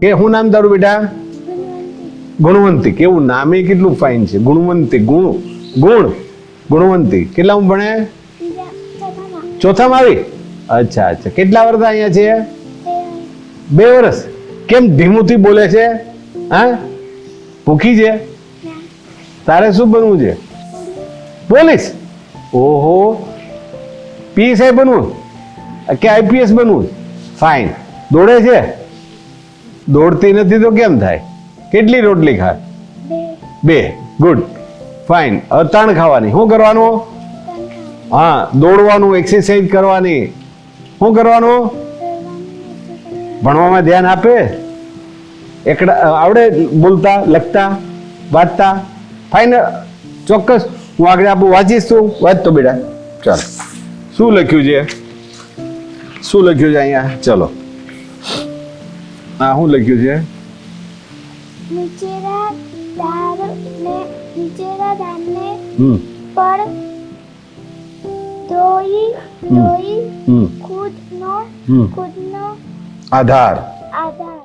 કે હું નામ તારું બેટા? ગુણવંતી. કેવું? નામે કેટલું ફાઇન છે? ગુણવંતી. ગુણ. ગુણ. ગુણવંતી. કેટલા હું ભણે? ચોથામાં આવી? અચ્છા અચ્છા. કેટલા વર્ષ અહીંયા છે? બે વર્ષ. કેમ ધીમુથી બોલે છે? હા? ભૂખી છે? તારે શું બનવું છે? પોલીસ. ઓહો. પીએસઆઈ બનવું? કે આઈપીએસ બનવું? ફાઇન દોડે છે? દોડતી નથી તો કેમ થાય? કેટલી રોટલી ખાય? બે. ગુડ ફાઇન અતાણ ખાવાની. શું કરવાનું? હા દોડવાનું એક્સરસાઇઝ કરવાની. શું કરવાનું? ભણવામાં ધ્યાન આપે? એકડા આવડે? બોલતા લખતા વાંચતા? ફાઇન ચોક્કસ. હું આગળ આપું વાંચીશ તું? વાંચતો બેટા. ચાલ. શું લખ્યું છે? શું લખ્યું છે અહીંયા? ચલો. હા શું લખ્યું છે? ધારને હમ. પર દોઈ હમ. ખુદનો ખુદનો આધાર. આધાર.